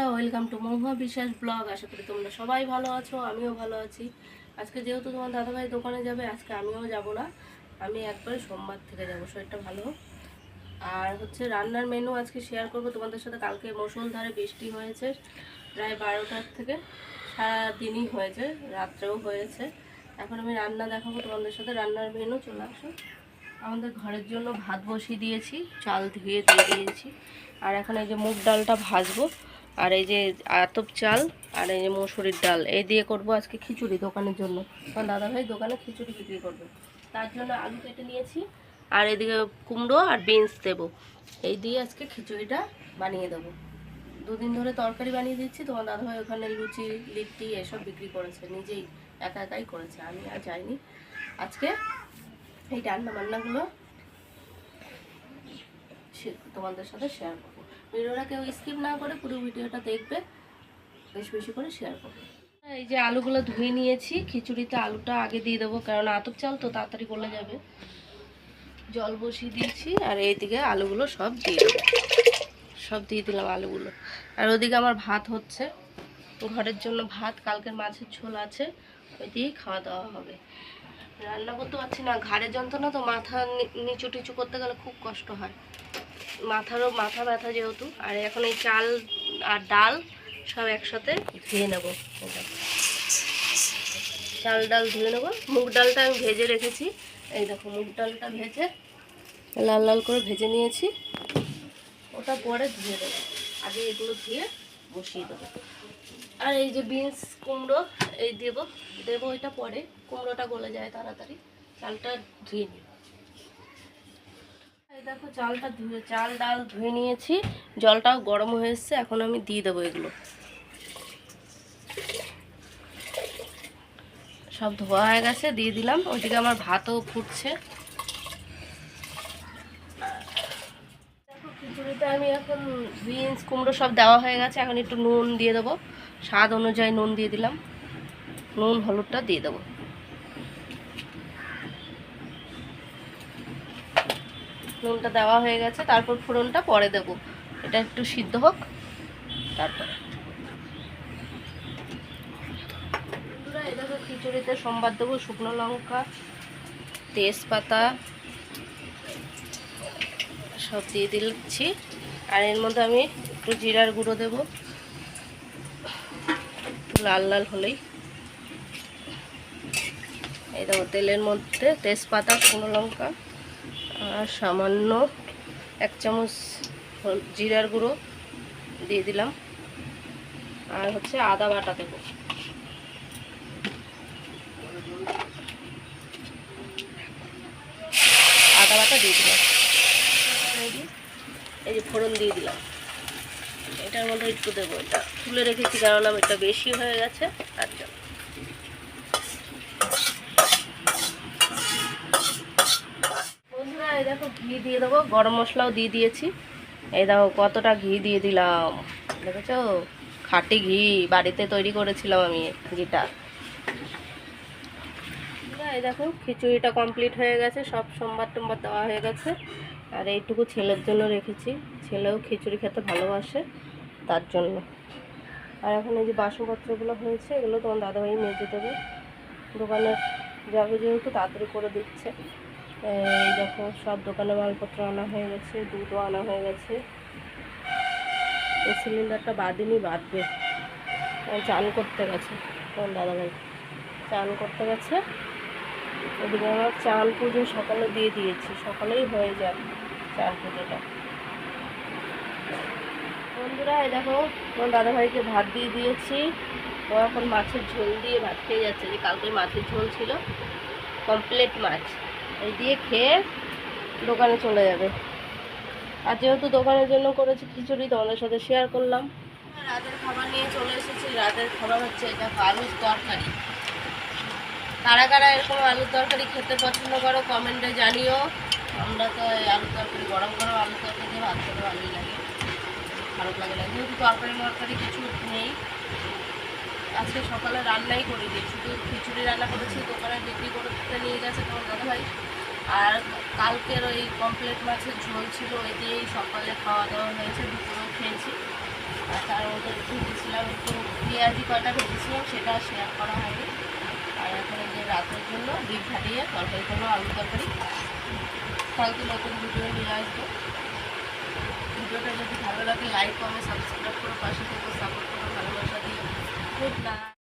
বন্ধুরা welcome to মহুয়া বিশ্বাস blog আশা করি তোমরা সবাই ভালো আছো, আমিও ভালো আছি। আজকে যেহেতু তোমার দাদাভাই দোকানে যাবে, আজকে আমিও যাব না। আমি একবারে সোমবার থেকে যাব, শরীরটা ভালো। আর হচ্ছে রান্নার মেনু আজকে শেয়ার করব। তোমাদের সাথে কালকে মুসলধারে বৃষ্টি হয়েছে, প্রায় বারোটার থেকে সারাদিনই হয়েছে, রাত্রেও হয়েছে। এখন আমি রান্না দেখাবো তোমাদের সাথে, রান্নার মেনু চলে আসো। আমাদের ঘরের জন্য ভাত বসিয়ে দিয়েছি, চাল ধুয়ে দিয়ে দিয়েছি। আর এখন এই যে মুগ ডালটা ভাজবো আর এই যে আতপ চাল আর এই যে মসুরির ডাল, এই দিয়ে করব আজকে খিচুড়ি দোকানের জন্য। কারণ দাদাভাই দোকানে খিচুড়ি বিক্রি করবে। তার জন্য আলু কেটে নিয়েছি, আর এদিকে কুমড়ো আর বিনস দেবো। এই দিয়ে আজকে খিচুড়িটা বানিয়ে দেবো। দুদিন ধরে তরকারি বানিয়ে দিচ্ছি, তোমার দাদাভাই ওখানে লুচি, লিট্টি এসব বিক্রি করেছে, নিজেই একা একাই করেছে, আমি আর যাইনি। আজকে এই রান্না বান্নাগুলো তোমাদের সাথে শেয়ার করব। ভিডিওটা কেউ স্কিপ না করে পুরো ভিডিওটা দেখবে, বেশি বেশি করে শেয়ার করবে। এই যে আলুগুলো ধুয়ে নিয়েছি, খিচুড়িতে আলুটা আগে দিয়ে দেবো, কারণ আতপ চাল তো তাড়াতাড়ি গলে যাবে। জল বসিয়ে দিয়েছি, আর এইদিকে আলুগুলো সব দিয়ে সব দিয়ে দিলাম আলুগুলো। আর ওদিকে আমার ভাত হচ্ছে। ঘরের জন্য ভাত, কালকের মাছের ঝোল আছে, ওই দিয়েই খাওয়া দাওয়া হবে। রান্না করতে পারছি না ঘাড়ের যন্ত্রণা তো, মাথা নিচু টিচু করতে গেলে খুব কষ্ট হয়। মাথারও, মাথা ব্যথা যেহেতু, আর এখন এই চাল আর ডাল সব একসাথে ধুয়ে নেব। চাল ডাল ধুয়ে নেব। মুগ ডালটা আমি ভেজে রেখেছি। এই দেখো, মুগ ডালটা ভেজে লাল লাল করে ভেজে নিয়েছি। ওটা পরে ধুয়ে দেবো। আগে এগুলো ধুয়ে বসিয়ে দেবো। আর এই যে বিনস কুমড়ো, এই দেবো। দেবো এটা পরে। কুমড়োটা গলে যায় তাড়াতাড়ি। চালটা ধুয়ে এই দেখো চালটা ধুয়ে, চাল, ডাল ধুয়ে নিয়েছি। জলটাও গরম হয়ে এসছে, এখন আমি দিয়ে দেবো এগুলো। সব ধোয়া হয়ে গেছে, দিয়ে দিলাম। ওইদিকে আমার ভাতও ফুটছে। আমি এখন বিনস, কুমড়ো সব দেওয়া হয়ে গেছে। এখন একটু নুন দিয়ে দেবো। স্বাদ অনুযায়ী নুন দিয়ে দিলাম। নুন, হলুদটা দিয়ে দেবো। নুনটা দেওয়া হয়ে গেছে, তারপর ফোড়নটা পরে দেব। এটা একটু সিদ্ধ হোক, তারপরে খিচুড়িতে সোমবার দেবো শুকনো লঙ্কা, তেজপাতা, সব দিয়ে দিচ্ছি। আর এর মধ্যে আমি একটু জিরার গুঁড়ো দেব লাল লাল হলেই। এই দেখো তেলের মধ্যে তেজপাতা, শুকনো লঙ্কা আর সামান্য এক চামচ জিরার গুঁড়ো দিয়ে দিলাম। আর হচ্ছে আদা বাটা দেবো। আদা বাটা দিয়ে দিলাম। এই যে- ফোড়ন দিয়ে দিলাম। এটার মধ্যে একটু দেবো। এটা তুলে রেখেছি, কারণ এটা বেশি হয়ে গেছে, তার জন্য বন্ধুরা এই দেখো, ঘি দিয়ে দেবো, গরম মশলাও দিয়ে দিয়েছি। এই দেখো, কতটা ঘি দিয়ে দিলাম। দেখেছ? খাটি ঘি, বাড়িতে তৈরি করেছিলাম আমি ঘিটা। এই দেখো, খিচুড়িটা কমপ্লিট হয়ে গেছে, সব সোমবার টোমবার দেওয়া হয়ে গেছে। আর এইটুকু ছেলের জন্য রেখেছি। ছেলেও খিচুড়ি খেতে ভালোবাসে, তার জন্য। আর এখন এই যে বাসনপত্রগুলো হয়েছে, এগুলো তোমার দাদাভাই মেজে দেবে। দোকানে যাবে যেহেতু, তাড়াতাড়ি করে দিচ্ছে। দেখো, সব দোকানে মালপত্র আনা হয়ে গেছে, দুধও আনা হয়ে গেছে। এই সিলিন্ডারটা বাদিনি বাঁধবে চান করতে গেছে, তোমার দাদাভাই। চান করতে গেছে। ওদিকে আমার চান পুজো সকালে দিয়ে দিয়েছি, সকালেই হয়ে যায় চান পুজোটা। বন্ধুরা, এই দেখো, তোমার দাদাভাইকে ভাত দিয়ে দিয়েছি। ও এখন মাছের ঝোল দিয়ে ভাত খেয়ে যাচ্ছে, যে কালকে মাছের ঝোল ছিল কমপ্লিট মাছ। এই দিয়ে খেয়ে দোকানে চলে যাবে। আর যেহেতু দোকানের জন্য করেছি খিচুড়ি, তোমাদের সাথে শেয়ার করলাম। রাতের খাবার নিয়ে চলে এসেছি। রাতের খাবার হচ্ছে এটা আলুর তরকারি। কারা কারা এরকম আলুর তরকারি খেতে পছন্দ করো কমেন্টে জানিও। আমরা তো এই আলুর তরকারি, গরম গরম আলুর তরকারি দিয়ে ভাত খেতে ভালোই লাগে। ভালো লাগে না। যেহেতু তরকারি মরকারি কিছু নেই। আজকে সকালে রান্নাই করে দিই শুধু খিচুড়ি রান্না করেছি, দোকানে বিক্রি করতে নিয়ে গেছে তোমার দাদাভাই। আর কালকের ওই কমপ্লেট মাছের ঝোল ছিল, ওই দিয়েই সকালে খাওয়া দাওয়া হয়েছে, দুপুরেও খেয়েছি। আর তার মধ্যে ভেজেছিলাম একটু পেঁয়াজি কটা ভেজেছিলাম, সেটা শেয়ার করা হয়নি। আর এখন যে রাতের জন্য ডিপ ফাটিয়ে তরকারি করব আলু তরকারি। কালকে নতুন ভিডিও নিয়ে আসব। ভিডিওটা যদি ভালো লাগে লাইক কমেন্ট সাবস্ক্রাইব করে পাশে থেকে সাপোর্ট করো ভালোবাসা দিয়ে গুড নাইট